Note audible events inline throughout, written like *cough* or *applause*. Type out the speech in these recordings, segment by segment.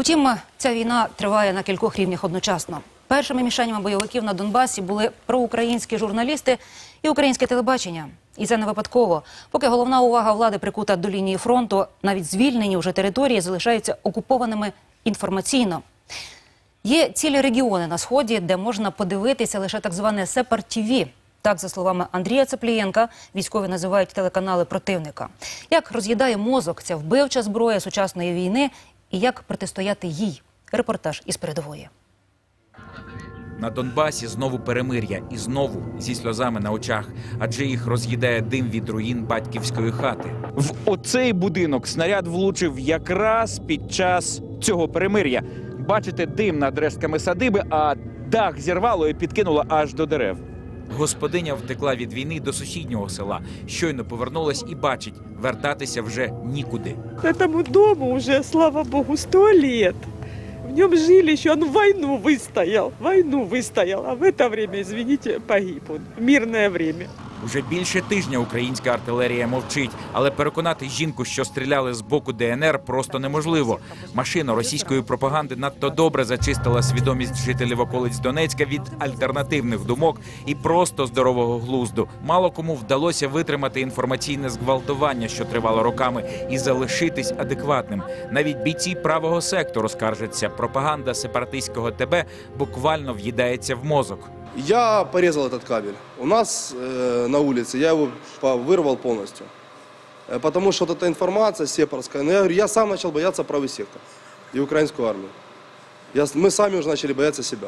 Утім, ця війна триває на кількох рівнях одночасно. Першими мішенями бойовиків на Донбасі були проукраїнські журналісти і українське телебачення. І це не випадково. Поки головна увага влади прикута до лінії фронту, навіть звільнені вже території залишаються окупованими інформаційно. Є цілі регіони на сході, де можна подивитися лише так зване Сепар ТІВІ. Так, за словами Андрія Цеплієнка, військові називають телеканали противника. Як роз'їдає мозок ця вбивча зброя сучасної війни і як протистояти їй? Репортаж із передової. На Донбасі знову перемир'я і знову зі сльозами на очах, адже їх роз'їдає дим від руїн батьківської хати. В оцей будинок снаряд влучив якраз під час цього перемир'я. Бачите дим над рештками садиби, а дах зірвало і підкинуло аж до дерев. Господиня втекла від війни до сусіднього села. Щойно повернулась і бачить, вертатися вже нікуди. Этому дому уже, слава богу, сто лет. В нем жили еще, он войну выстоял, войну выстоял, а в это время, извините, погиб он, в мирное время. Уже більше тижня українська артилерія мовчить, але переконати жінку, що стріляли з боку ДНР, просто неможливо. Машина російської пропаганди надто добре зачистила свідомість жителів околиць Донецька від альтернативних думок і просто здорового глузду. Мало кому вдалося витримати інформаційне зґвалтування, що тривало роками, і залишитись адекватним. Навіть бійці правого сектору скаржаться. Пропаганда сепаратистського ТБ буквально в'їдається в мозок. Я порезал этот кабель. У нас э, на улице я его по- вырвал полностью. Э, потому что вот эта информация сепарская, ну, я, говорю, я сам начал бояться правый сектор и украинскую армию. Я, с- мы сами уже начали бояться себя.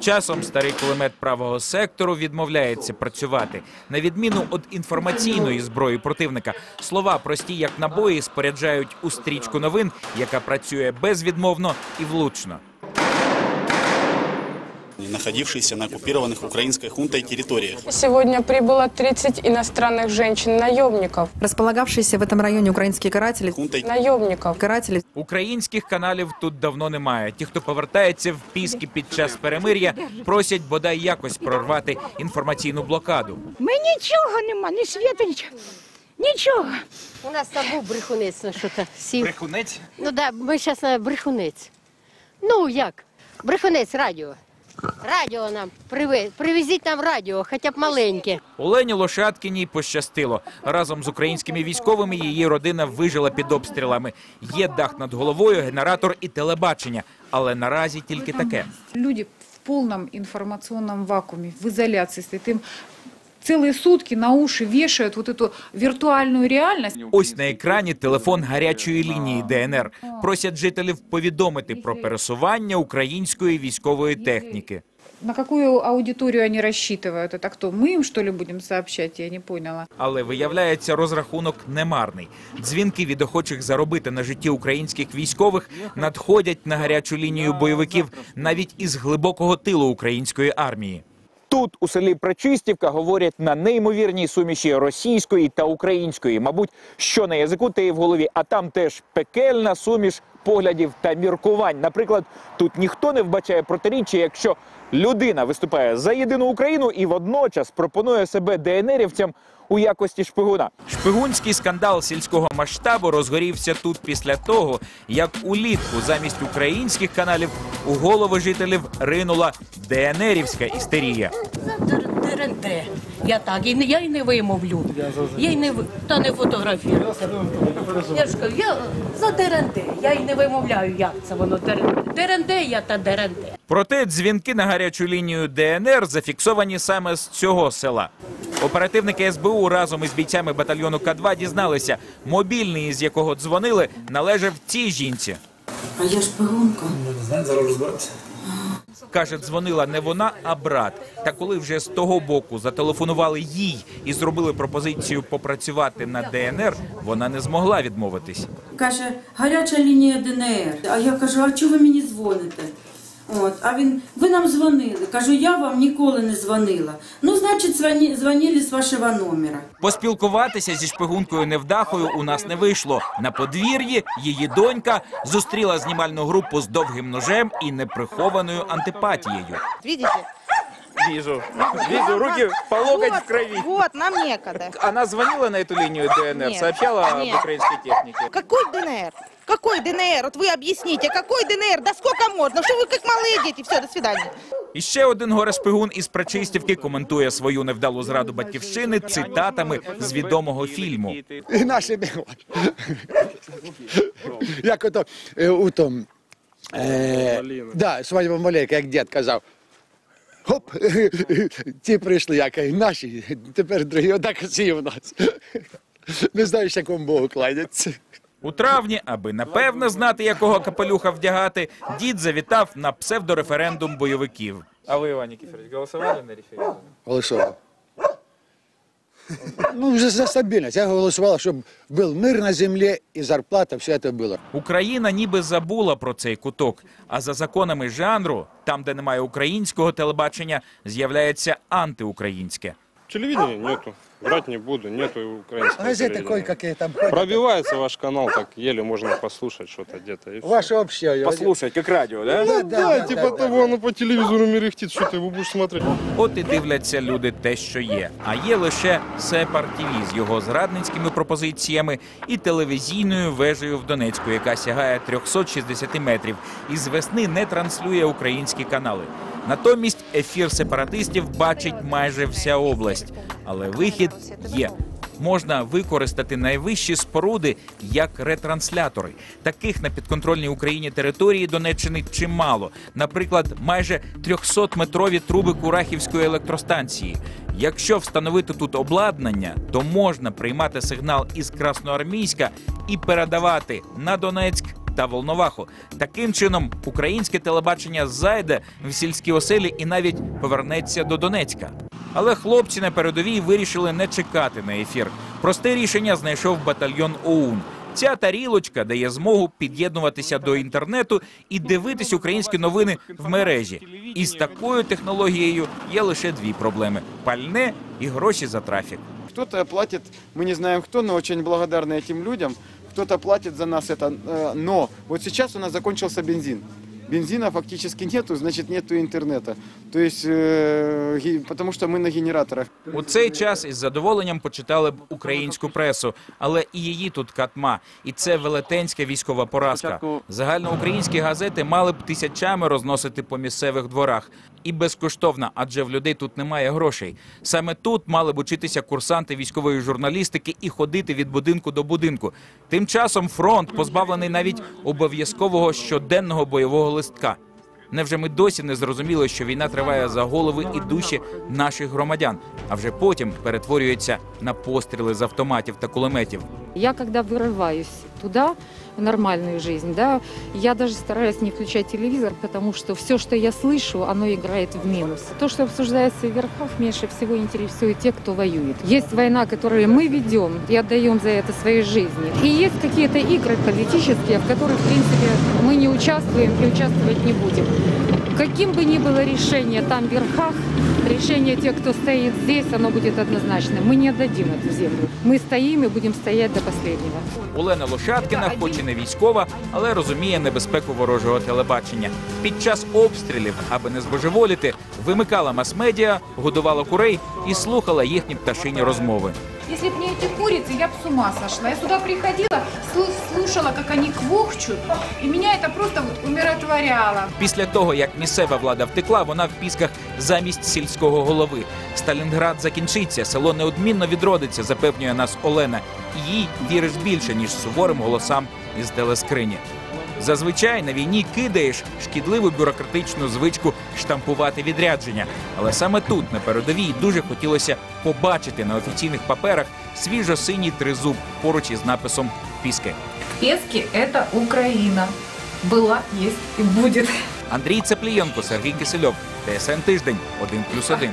Часом старий кулемет правого сектору відмовляється працювати. На відміну від інформаційної зброї противника, слова прості як набої споряджають у стрічку новин, яка працює безвідмовно і влучно. находившиеся на оккупированных украинской хунтой территориях. Сегодня прибыло 30 иностранных женщин-наемников. Располагавшиеся в этом районе украинские каратели, Хунтой Наемников. каратели Українських каналів тут давно немає. Ті, хто повертається в піски під час перемир'я, просять бодай якось прорвати інформаційну блокаду. Ми нічого нема, ні світа, нічого. Нічого. У нас там був брехунець, ну що то сів. Брехунець Ну да, ми зараз на брехунець. Ну як? Брехунець радіо. Радіо нам привез. Привезіть нам радіо, хоча б маленьке. Олені Лошадкіній пощастило. Разом з українськими військовими її родина вижила під обстрілами. Є дах над головою, генератор і телебачення. Але наразі тільки таке. Люди в повному інформаційному вакуумі, в ізоляції з Им целые сутки на уши вешают вот эту виртуальную реальность. Ось на екрані телефон гарячої лінії ДНР. Просять жителів повідомити про пересування української військової техніки. На какую аудиторию они рассчитывают? Это кто? Мы им, что ли, будем сообщать? Я не поняла. Але виявляється, розрахунок немарний. Дзвінки від охочих заробити на житті українських військових надходять на гарячу лінію бойовиків навіть із глибокого тилу української армії. Тут, у селі Пречистівка, говорять на неймовірній суміші російської та української. Мабуть, що на язику, те і в голові, а там теж пекельна суміш поглядів та міркувань. Наприклад, тут ніхто не вбачає протиріччя, якщо людина виступає за єдину Україну і водночас пропонує себе ДНРівцям у якості шпигуна. Шпигунський скандал сільського масштабу розгорівся тут після того, як улітку замість українських каналів у голови жителів ринула ДНРівська істерія. ДРНТ. Я так, і не, я й не вимовлю. Я й не та не фотографірую. Я ж кажу, я за ДРНТ. Я й не вимовляю, як це воно ДРНТ. ДРНТ я та ДРНТ. Проте дзвінки на гарячу лінію ДНР зафіксовані саме з цього села. Оперативники СБУ разом із бійцями батальйону К2 дізналися, мобільний, із якого дзвонили, належав цій жінці. А я шпигунка. Каже, дзвонила не вона, а брат. Та коли вже з того боку зателефонували їй і зробили пропозицію попрацювати на ДНР, вона не змогла відмовитись. Каже, гаряча лінія ДНР. А я кажу, а чого ви мені дзвоните? От, а він, ви нам дзвонили. Кажу, я вам ніколи не дзвонила. Ну, значить, дзвонили з вашого номера. Поспілкуватися зі шпигункою невдахою у нас не вийшло. На подвір'ї її донька зустріла знімальну групу з довгим ножем і неприхованою антипатією. Видите? Вижу, вижу, руки по локоть в крови. Вот, нам некогда. Она звонила на эту линию ДНР, Нет, сообщала об нет. украинской технике. Какой ДНР? Какой ДНР? Вот вы объясните, какой ДНР? Да сколько можно? Что вы как малые дети? Все, до свидания. І ще один горе-шпигун із Прачистівки коментує свою невдалу зраду батьківщини цитатами з відомого фільму. І наші бігли. Як ото е, у том. Е, да, свадьба Малейка, як дід казав. Хоп, *laughs* ті прийшли, як і наші, тепер другі, отак всі у нас. Не знаєш, якому Богу кладяться. У травні, аби напевно знати, якого капелюха вдягати, дід завітав на псевдореферендум бойовиків. А вы, Иван Никифорович, голосовали на референдум? Голосував. Ну, вже за стабільність. Я голосував, щоб був мир на землі і зарплата, все це було. Україна ніби забула про цей куток. А за законами жанру, там, де немає українського телебачення, з'являється антиукраїнське. Телевидения нету. Врать не буду, нету украинского телевидения. кое-какие там ходять. Пробивается ваш канал, так еле можно послушать что-то где-то. и всё. Ваше общее. Послушать, как радио, да? Да, Ну, да, да, да, типа да, того, оно по телевизору мерехтит, что ты его будешь смотреть. От і дивляться люди те, що є. А є лише Сепар ТВ з його зрадницькими пропозиціями і телевізійною вежею в Донецьку, яка сягає 360 метрів, і з весни не транслює українські канали. Натомість ефір сепаратистів бачить майже вся область, але вихід є. Можна використати найвищі споруди як ретранслятори. Таких на підконтрольній Україні території Донеччини чимало. Наприклад, майже 300-метрові труби Курахівської електростанції. Якщо встановити тут обладнання, то можна приймати сигнал із Красноармійська і передавати на Донецьк та Волноваху. Таким чином, українське телебачення зайде в сільські оселі і навіть повернеться до Донецька. Але хлопці на передовій вирішили не чекати на ефір. Просте рішення знайшов батальйон ОУН. Ця тарілочка дає змогу під'єднуватися до інтернету і дивитись українські новини в мережі. І з такою технологією є лише дві проблеми: пальне і гроші за трафік. Кто-то платит, мы не знаем кто, но очень благодарны этим людям. Кто-то платит за нас это. э, Но вот сейчас у нас закончился бензин. Бензина фактически нету, значит нету интернета. То есть, э, ге- потому что мы на генераторах. У цей час із задоволенням почитали б українську пресу, але і її тут катма. І це велетенська військова поразка. Загальноукраїнські газети мали б тисячами розносити по місцевих дворах. І безкоштовна, адже в людей тут немає грошей. Саме тут мали б учитися курсанти військової журналістики і ходити від будинку до будинку. Тим часом фронт позбавлений навіть обов'язкового щоденного бойового листка. Невже ми досі не зрозуміли, що війна триває за голови і душі наших громадян, а вже потім перетворюється на постріли з автоматів та кулеметів? Я когда вырываюсь туда, в нормальную жизнь, да, я даже стараюсь не включать телевизор, потому что все, что я слышу, оно играет в минус. То, что обсуждается в верхах, меньше всего интересует тех, кто воюет. Есть война, которую мы ведем и отдаем за это своей жизни. И есть какие-то игры политические, в которых, в принципе, мы не участвуем и участвовать не будем. Каким бы ни было решение там в верхах, решение тех, кто стоит здесь, оно будет однозначным. Мы не отдадим эту землю. Мы стоим и будем стоять до последнего. Олена Лошадкіна, хоч і не військова, але розуміє небезпеку ворожого телебачення. Під час обстрілів, аби не збожеволіти, вимикала мас-медіа, годувала курей і слухала їхні пташині розмови. Если бы не эти курицы, я бы с ума сошла. Я сюда приходила, слу- слушала, как они квохчут, и меня это просто вот умиротворяло. Після того, як місцева влада втекла, вона в пісках замість сільського голови. Сталінград закінчиться, село неодмінно відродиться, запевнює нас Олена. І їй віриш більше, ніж суворим голосам із телескрині. Зазвичай на війні кидаєш шкідливу бюрократичну звичку штампувати відрядження. Але саме тут, на передовій, дуже хотілося побачити на офіційних паперах свіжо-синій тризуб поруч із написом Піски. Пески – это Украина. Была, есть и будет. Андрій Цеплієнко, Сергій Кисельов, ТСН Тиждень, 1+,1.